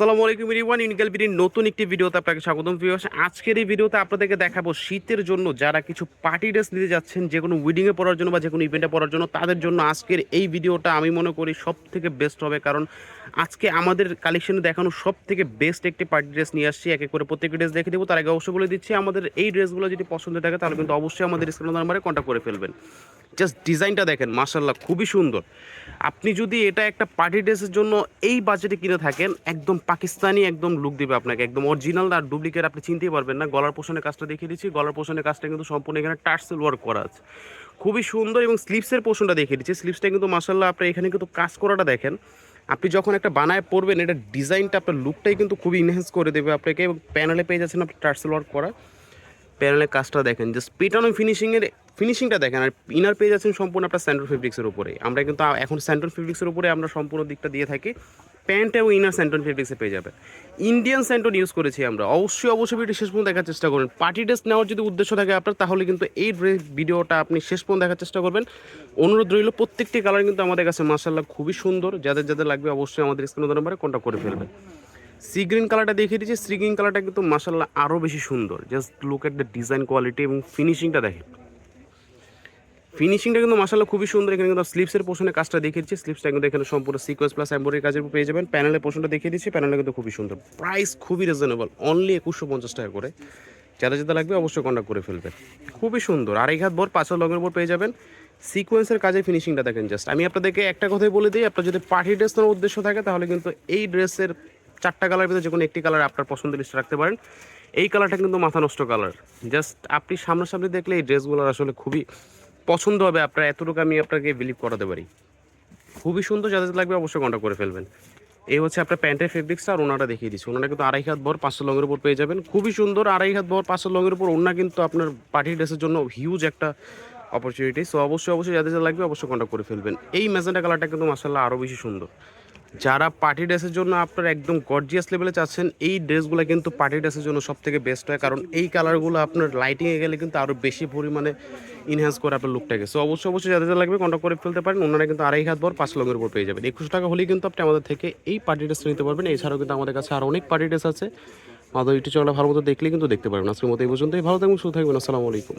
আসসালামু আলাইকুম রিওয়ান ইউনিকাল বিডির নতুন একটি ভিডিওতে আপনাকে স্বাগতম ভিউয়ার্স আজকের এই ভিডিওতে আপনাদেরকে দেখাবো শীতের জন্য যারা কিছু পার্টি ড্রেস নিতে যাচ্ছেন, যে কোনো উইডিংয়ে পড়ার জন্য বা যে কোনো ইভেন্টে পড়ার জন্য, তাদের জন্য আজকের এই ভিডিওটা আমি মনে করি সব থেকে বেস্ট হবে। কারণ আজকে আমাদের কালেকশনে দেখানো সব থেকে বেস্ট একটি পার্টি ড্রেস নিয়ে আসছি, এক এক করে প্রত্যেকটি ড্রেস দেখে দেবো। তার আগে অবশ্যই বলে দিচ্ছি, আমাদের এই ড্রেসগুলো যদি পছন্দ থাকে, তাহলে কিন্তু অবশ্যই আমাদের স্ক্রিন নাম্বারে কন্ট্যাক্ট করে ফেলবেন। জাস্ট ডিজাইনটা দেখেন মার্শাল্লাহ খুবই সুন্দর। আপনি যদি এটা একটা পার্টি ড্রেসের জন্য এই বাজেটে কিনে থাকেন, একদম পাকিস্তানি একদম লুক দেবে আপনাকে, একদম অরিজিনাল আর ডুপ্লিকেট আপনি চিনতেই পারবেন না। গলার পোষণের কাজটা দেখিয়ে দিচ্ছি, গলার পোষণের কাজটা কিন্তু সম্পূর্ণ এখানে টার্সেল ওয়ার্ক করা আছে। খুবই সুন্দর এবং স্লিপসের পোষণটা দেখিয়ে দিচ্ছি। স্লিপসটা কিন্তু মার্শাল্লাহ আপনি এখানে কিন্তু কাজ করাটা দেখেন। আপনি যখন একটা বানায় পড়বেন এটা ডিজাইনটা আপনার লুকটাই কিন্তু খুবই ইনহেন্স করে দেবে আপনাকে এবং প্যানেলে পেয়ে যাচ্ছেন আপনি টার্সেল ওয়ার্ক করা। প্যানেলের কাজটা দেখেন জাস্ট পেটানো ফিনিশিংয়ের ফিনিশিংটা দেখেন, আর ইনার পেয়ে যাচ্ছেন সম্পূর্ণ আপনার স্যান্ডল ফেব্রিক্সের উপরে। আমরা কিন্তু এখন স্যান্ডল ফেব্রিক্সের উপরে আমরা সম্পূর্ণ দিকটা দিয়ে থাকি। প্যান্ট এবং ইনার স্যান্টন ফেব্রিক্সে পেয়ে যাবে ইন্ডিয়ান স্যান্টন ইউজ করেছি আমরা। অবশ্যই অবশ্যই ভিডিও শেষ পর্যন্ত দেখার চেষ্টা করবেন পার্টি ড্রেস নেওয়ার যদি উদ্দেশ্য থাকে আপনার, তাহলে কিন্তু এই ড্রেস ভিডিওটা আপনি শেষ পর্যন্ত দেখার চেষ্টা করবেন। অনুরোধ রইল, প্রত্যেকটি কালার কিন্তু আমাদের কাছে মার্শাল্লাহ খুবই সুন্দর। যাদের যাদের লাগবে অবশ্যই আমাদের স্ক্রিন নাম্বারে কন্ট্যাক্ট করে ফেলবেন। সি গ্রিন কালারটা দেখিয়ে দিচ্ছি। সি গ্রিন কালারটা কিন্তু মাসাল্লাহ আরও বেশি সুন্দর। Just look at the design quality এবং ফিনিশিংটা দেখেন। ফিনিশিংটা কিন্তু মাসাল্লাহ খুবই সুন্দর। এখানে কিন্তু স্লিপসের পোর্শনে কাজটা দেখিয়ে দিচ্ছি। স্লিপসটা কিন্তু এখানে সম্পূর্ণ সিকোয়েন্স প্লাস এম্বয়ডারি কাজের পেয়ে যাবেন। প্যানেলের পোর্শনটা দেখিয়ে দিচ্ছি। প্যানেলটা কিন্তু খুবই সুন্দর। প্রাইস খুবই রিজনেবল অনলি একুশশো পঞ্চাশ টাকা করে। যাদের যাদের লাগবে অবশ্যই কন্ট্যাক্ট করে ফেলবেন। খুবই সুন্দর। আড়াই হাত ভর পাঁচশো লগের উপর পেয়ে যাবেন। সিকোয়েন্সের কাজের ফিনিশিংটা দেখেন জাস্ট আমি আপনাদেরকে একটা কথাই বলে দিই, আপনার যদি পার্টি ড্রেস নেওয়ার উদ্দেশ্য থাকে, তাহলে কিন্তু এই ড্রেসের চারটা কালার ভিতরে যে কোনো একটি কালার আপনার পছন্দের লিস্টে রাখতে পারেন। এই কালারটা কিন্তু মাথা নষ্ট কালার জাস্ট আপনি সামনাসামনি দেখলে এই ড্রেসগুলো আসলে খুবই পছন্দ হবে, আপনার এতটুকু আমি আপনাকে বিলিভ করাতে পারি। খুবই সুন্দর যাদের লাগবে অবশ্যই কন্ট্যাক্ট করে ফেলবেন। এই হচ্ছে আপনার প্যান্টের ফেব্রিক্সটা আর ওনাটা দেখিয়ে দিচ্ছি। ওনাটা কিন্তু আড়াই হাত বর পাঁচশো লঙের উপর পেয়ে যাবেন। খুবই সুন্দর, আড়াই হাত বর পাঁচশো লঙের উপর ওনা কিন্তু আপনার পার্টি ড্রেসের জন্য হিউজ একটা অপরচুনিটি সো অবশ্যই অবশ্যই যাদের যা লাগবে অবশ্যই কন্ট্যাক্ট করে ফেলবেন। এই মেজেন্টা কালারটা কিন্তু মাসাল্লাহ আরও বেশি সুন্দর। যারা পার্টি ড্রেসের জন্য আপনার একদম গর্জিয়াস লেভেলে চাচ্ছেন এই ড্রেসগুলো কিন্তু পার্টি ড্রেসের জন্য সব থেকে বেস্ট হয়। কারণ এই কালারগুলো আপনার লাইটিংয়ে গেলে কিন্তু আরও বেশি পরিমাণে ইনহ্যান্স করে আপনার লুকটাকে সো অবশ্যই অবশ্যই যাদের লাগবে কন্ট্যাক্ট করে ফেলতে পারেন। ওনারা কিন্তু আড়াই হাত বর পাঁচ লঙের উপর পেয়ে যাবেন। একুশশো টাকা হলেই কিন্তু আপনি আমাদের থেকে এই পার্টি ড্রেসটা নিতে পারবেন। এছাড়াও কিন্তু আমাদের কাছে আরও অনেক পার্টি ড্রেস আছে। আমাদের ইউটিউব চ্যানেলে ভালো মতো দেখলেই কিন্তু দেখতে পারবেন। আজকের মতো এই পর্যন্তই। ভালো থাকবেন, সুস্থ থাকবেন। আসসালামু আলাইকুম।